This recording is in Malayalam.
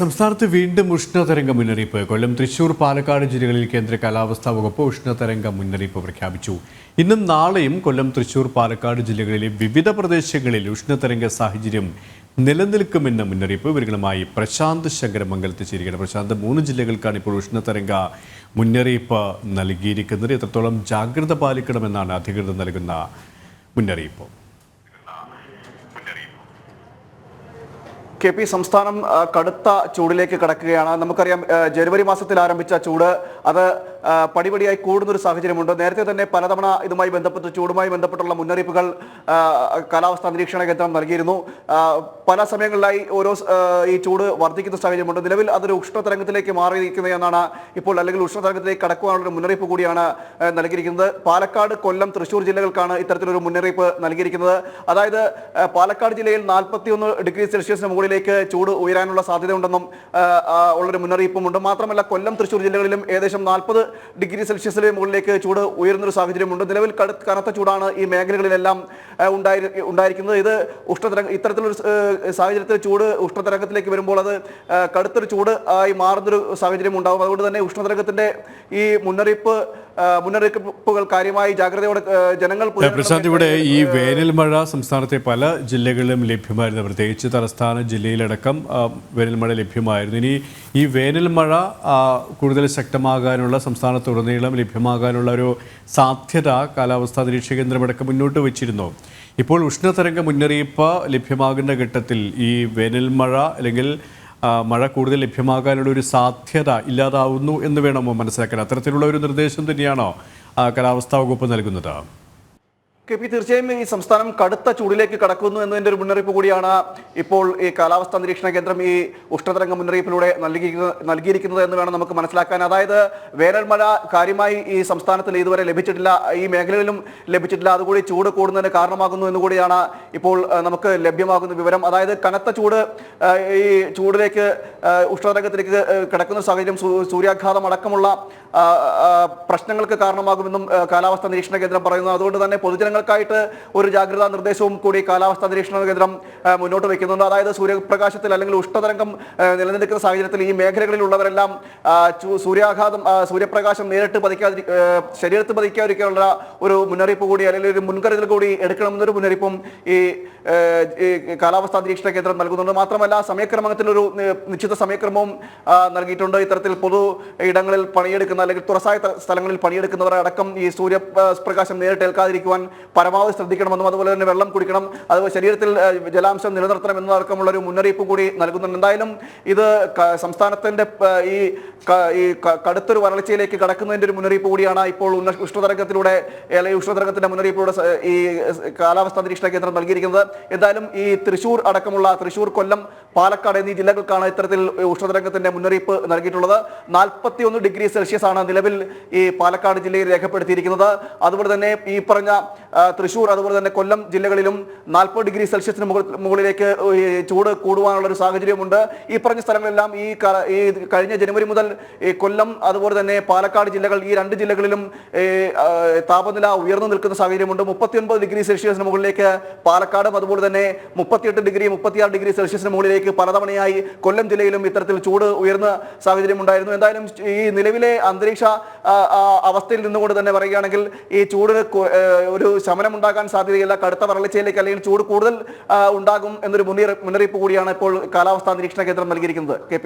സംസ്ഥാനത്ത് വീണ്ടും ഉഷ്ണതരംഗ മുന്നറിയിപ്പ്. കൊല്ലം തൃശൂർ പാലക്കാട് ജില്ലകളിൽ കേന്ദ്ര കാലാവസ്ഥാ വകുപ്പ് ഉഷ്ണതരംഗ മുന്നറിയിപ്പ് പ്രഖ്യാപിച്ചു. ഇന്നും നാളെയും കൊല്ലം തൃശൂർ പാലക്കാട് ജില്ലകളിലെ വിവിധ പ്രദേശങ്ങളിൽ ഉഷ്ണതരംഗ സാഹചര്യം നിലനിൽക്കുമെന്ന മുന്നറിയിപ്പ് വിവരങ്ങളുമായി പ്രശാന്ത് ശങ്കരമംഗലത്ത് ചേരുകയാണ്. പ്രശാന്ത് മൂന്ന് ജില്ലകൾക്കാണ് ഇപ്പോൾ ഉഷ്ണതരംഗ മുന്നറിയിപ്പ് നൽകിയിരിക്കുന്നത്. എത്രത്തോളം ജാഗ്രത പാലിക്കണമെന്നാണ് അധികൃതർ നൽകുന്ന മുന്നറിയിപ്പ്. കെ പി സംസ്ഥാനം കടുത്ത ചൂടിലേക്ക് കടക്കുകയാണ്. നമുക്കറിയാം ജനുവരി മാസത്തിൽ ആരംഭിച്ച ചൂട് അത് പടിപടിയായി കൂടുന്നൊരു സാഹചര്യമുണ്ട്. നേരത്തെ തന്നെ പലതവണ ഇതുമായി ബന്ധപ്പെട്ട് ചൂടുമായി ബന്ധപ്പെട്ടുള്ള മുന്നറിയിപ്പുകൾ കാലാവസ്ഥാ നിരീക്ഷണ കേന്ദ്രം നൽകിയിരുന്നു. പല സമയങ്ങളിലായി ഓരോ ഈ ചൂട് വർദ്ധിക്കുന്ന സാഹചര്യമുണ്ട്. നിലവിൽ അതൊരു ഉഷ്ണതരംഗത്തിലേക്ക് മാറിയിരിക്കുന്നത് എന്നാണ് ഇപ്പോൾ അല്ലെങ്കിൽ ഉഷ്ണതരംഗത്തിലേക്ക് കടക്കുവാനുള്ള മുന്നറിയിപ്പ് കൂടിയാണ് നൽകിയിരിക്കുന്നത്. പാലക്കാട് കൊല്ലം തൃശൂർ ജില്ലകൾക്കാണ് ഇത്തരത്തിലൊരു മുന്നറിയിപ്പ് നൽകിയിരിക്കുന്നത്. അതായത് പാലക്കാട് ജില്ലയിൽ നാൽപ്പത്തിയൊന്ന് ഡിഗ്രി സെൽഷ്യസിന് മുകളിലേക്ക് ചൂട് ഉയരാനുള്ള സാധ്യതയുണ്ടെന്നും ഉള്ളൊരു മുന്നറിയിപ്പുമുണ്ട്. മാത്രമല്ല കൊല്ലം തൃശൂർ ജില്ലകളിലും ഏകദേശം നാൽപ്പത് ഡിഗ്രി സെൽഷ്യസിന് മുകളിലേക്ക് ചൂട് ഉയരുന്നൊരു സാഹചര്യമുണ്ട്. നിലവിൽ കനത്ത ചൂടാണ് ഈ മേഖലകളിലെല്ലാം ഉണ്ടായി ഉണ്ടായിരിക്കുന്നത്. ഇത് ഉഷ്ണതരംഗ ഇത്തരത്തിലൊരു സാഹചര്യത്തിൽ ചൂട് ഉഷ്ണതരംഗത്തിലേക്ക് വരുമ്പോൾ അത് കടുത്തൊരു ചൂട് ആയി മാറുന്നൊരു സാഹചര്യം ഉണ്ടാകും അതുകൊണ്ട് തന്നെ ഉഷ്ണതരംഗത്തിന്റെ ഈ മുന്നറിയിപ്പ് മുന്നറിയിപ്പുകൾ കാര്യമായി ജാഗ്രതയോടെ ജനങ്ങൾ പ്രശാന്ത് ഇവിടെ ഈ വേനൽ മഴ സംസ്ഥാനത്തെ പല ജില്ലകളിലും ലഭ്യമായിരുന്നു. പ്രത്യേകിച്ച് തലസ്ഥാന ജില്ലയിലടക്കം വേനൽമഴ വേനൽ മഴ ലഭ്യമായിരുന്നു. ഇനി ഈ വേനൽമഴ കൂടുതൽ ശക്തമാകാനുള്ള സംസ്ഥാനത്തുടനീളം ലഭ്യമാകാനുള്ള ഒരു സാധ്യത കാലാവസ്ഥാ നിരീക്ഷക കേന്ദ്രമടക്കം മുന്നോട്ട് വെച്ചിരുന്നു. ഇപ്പോൾ ഉഷ്ണതരംഗ മുന്നറിയിപ്പ് ലഭ്യമാകുന്ന ഘട്ടത്തിൽ ഈ വേനൽമഴ അല്ലെങ്കിൽ മഴ കൂടുതൽ ലഭ്യമാകാനുള്ള ഒരു സാധ്യത ഇല്ലാതാവുന്നു എന്ന് വേണമോ മനസ്സിലാക്കാൻ? അത്തരത്തിലുള്ള ഒരു നിർദ്ദേശം തന്നെയാണോ കാലാവസ്ഥാ വകുപ്പ് നൽകുന്നത്? കെ പി തീർച്ചയായും ഈ സംസ്ഥാനം കടുത്ത ചൂടിലേക്ക് കടക്കുന്നു എന്നതിന്റെ ഒരു മുന്നറിയിപ്പ് കൂടിയാണ് ഇപ്പോൾ ഈ കാലാവസ്ഥാ നിരീക്ഷണ കേന്ദ്രം ഈ ഉഷ്ണതരംഗ മുന്നറിയിപ്പിലൂടെ നൽകിയിരിക്കുന്ന നൽകിയിരിക്കുന്നത് എന്ന് വേണം നമുക്ക് മനസ്സിലാക്കാൻ. അതായത് വേനൽ മഴ കാര്യമായി ഈ സംസ്ഥാനത്തിൽ ഇതുവരെ ലഭിച്ചിട്ടില്ല. ഈ മേഖലകളിലും ലഭിച്ചിട്ടില്ല. അതുകൂടി ചൂട് കൂടുന്നതിന് കാരണമാകുന്നു എന്ന് കൂടിയാണ് ഇപ്പോൾ നമുക്ക് ലഭ്യമാകുന്ന വിവരം. അതായത് കനത്ത ചൂട് ഈ ചൂടിലേക്ക് ഉഷ്ണതരംഗത്തിലേക്ക് കിടക്കുന്ന സാഹചര്യം സൂര്യാഘാതം അടക്കമുള്ള പ്രശ്നങ്ങൾക്ക് കാരണമാകുമെന്നും കാലാവസ്ഥാ നിരീക്ഷണ കേന്ദ്രം പറയുന്നു. അതുകൊണ്ട് തന്നെ പൊതുജനങ്ങൾക്കായിട്ട് ഒരു ജാഗ്രതാ നിർദ്ദേശവും കൂടി കാലാവസ്ഥാ നിരീക്ഷണ കേന്ദ്രം മുന്നോട്ട് വയ്ക്കുന്നുണ്ട്. അതായത് സൂര്യപ്രകാശത്തിൽ അല്ലെങ്കിൽ ഉഷ്ണതരംഗം നിലനിൽക്കുന്ന സാഹചര്യത്തിൽ ഈ മേഖലകളിലുള്ളവരെല്ലാം സൂര്യാഘാതം സൂര്യപ്രകാശം നേരിട്ട് പതിക്കാതി ശരീരത്ത് പതിക്കാതിരിക്കാനുള്ള ഒരു മുന്നറിയിപ്പ് കൂടി അല്ലെങ്കിൽ ഒരു മുൻകരുതൽ കൂടി എടുക്കണമെന്നൊരു മുന്നറിയിപ്പും ഈ കാലാവസ്ഥാ നിരീക്ഷണ കേന്ദ്രം നൽകുന്നുണ്ട്. മാത്രമല്ല സമയക്രമത്തിൽ ഒരു നിശ്ചിത സമയക്രമവും നൽകിയിട്ടുണ്ട്. ഇത്തരത്തിൽ പൊതു ഇടങ്ങളിൽ പണിയെടുക്കുന്ന അല്ലെങ്കിൽ തുറസായ സ്ഥലങ്ങളിൽ പണിയെടുക്കുന്നവരെ അടക്കം ഈ സൂര്യപ്രകാശം നേരിട്ടേൽക്കാതിരിക്കുവാൻ പരമാവധി ശ്രദ്ധിക്കണമെന്നും അതുപോലെ തന്നെ വെള്ളം കുടിക്കണം. അതുപോലെ ശരീരത്തിൽ ജലാംശം നിലനിർത്തണം എന്നതടക്കമുള്ള ഒരു മുന്നറിയിപ്പ് കൂടി നൽകുന്നുണ്ട്. എന്തായാലും ഇത് സംസ്ഥാനത്തിന്റെ ഈ ഈ കടുത്തൊരു വരൾച്ചയിലേക്ക് കടക്കുന്നതിന്റെ ഒരു മുന്നറിയിപ്പ് കൂടിയാണ് ഇപ്പോൾ ഉഷ്ണതരംഗത്തിലൂടെ അല്ലെങ്കിൽ ഉഷ്ണതരംഗത്തിന്റെ മുന്നറിയിപ്പിലൂടെ ഈ കാലാവസ്ഥാ നിരീക്ഷണ കേന്ദ്രം നൽകിയിരിക്കുന്നത്. എന്തായാലും ഈ തൃശൂർ അടക്കമുള്ള തൃശൂർ കൊല്ലം പാലക്കാട് എന്നീ ജില്ലകൾക്കാണ് ഇത്തരത്തിൽ ഉഷ്ണതരംഗത്തിന്റെ മുന്നറിയിപ്പ് നൽകിയിട്ടുള്ളത്. നാൽപ്പത്തി ഒന്ന് ഡിഗ്രി സെൽഷ്യസ് ആണ് നിലവിൽ ഈ പാലക്കാട് ജില്ലയിൽ രേഖപ്പെടുത്തിയിരിക്കുന്നത്. അതുപോലെ തന്നെ ഈ പറഞ്ഞ തൃശൂർ അതുപോലെ തന്നെ കൊല്ലം ജില്ലകളിലും നാൽപ്പത് ഡിഗ്രി സെൽഷ്യസിന് മുകളിലേക്ക് ചൂട് കൂടുവാനുള്ള ഒരു സാഹചര്യമുണ്ട്. ഈ പറഞ്ഞ സ്ഥലങ്ങളെല്ലാം ഈ കഴിഞ്ഞ ജനുവരി മുതൽ കൊല്ലം അതുപോലെ തന്നെ പാലക്കാട് ജില്ലകൾ ഈ രണ്ട് ജില്ലകളിലും താപനില ഉയർന്നു നിൽക്കുന്ന സാഹചര്യമുണ്ട്. മുപ്പത്തിയൊൻപത് ഡിഗ്രി സെൽഷ്യസിന് മുകളിലേക്ക് പാലക്കാടും അതുപോലെ തന്നെ മുപ്പത്തിയെട്ട് ഡിഗ്രി മുപ്പത്തിയാറ് ഡിഗ്രി സെൽഷ്യസിന് മുകളിലേക്ക് പലതവണയായി കൊല്ലം ജില്ലയിലും ഇത്തരത്തിൽ ചൂട് ഉയർന്ന സാഹചര്യം ഉണ്ടായിരുന്നു എന്തായാലും ഈ നിലവിലെ അന്തരീക്ഷ അവസ്ഥയിൽ നിന്നുകൊണ്ട് തന്നെ പറയുകയാണെങ്കിൽ ഈ ചൂടിന് ഒരു ശമനം ഉണ്ടാക്കാൻ സാധ്യതയില്ല. കടുത്ത വരൾച്ചയിലേക്ക് അല്ലെങ്കിൽ ചൂട് കൂടുതൽ ഉണ്ടാകും എന്നൊരു മുന്നറിയിപ്പ് കൂടിയാണ് ഇപ്പോൾ കാലാവസ്ഥാ നിരീക്ഷണ കേന്ദ്രം നൽകിയിരിക്കുന്നത്. കെ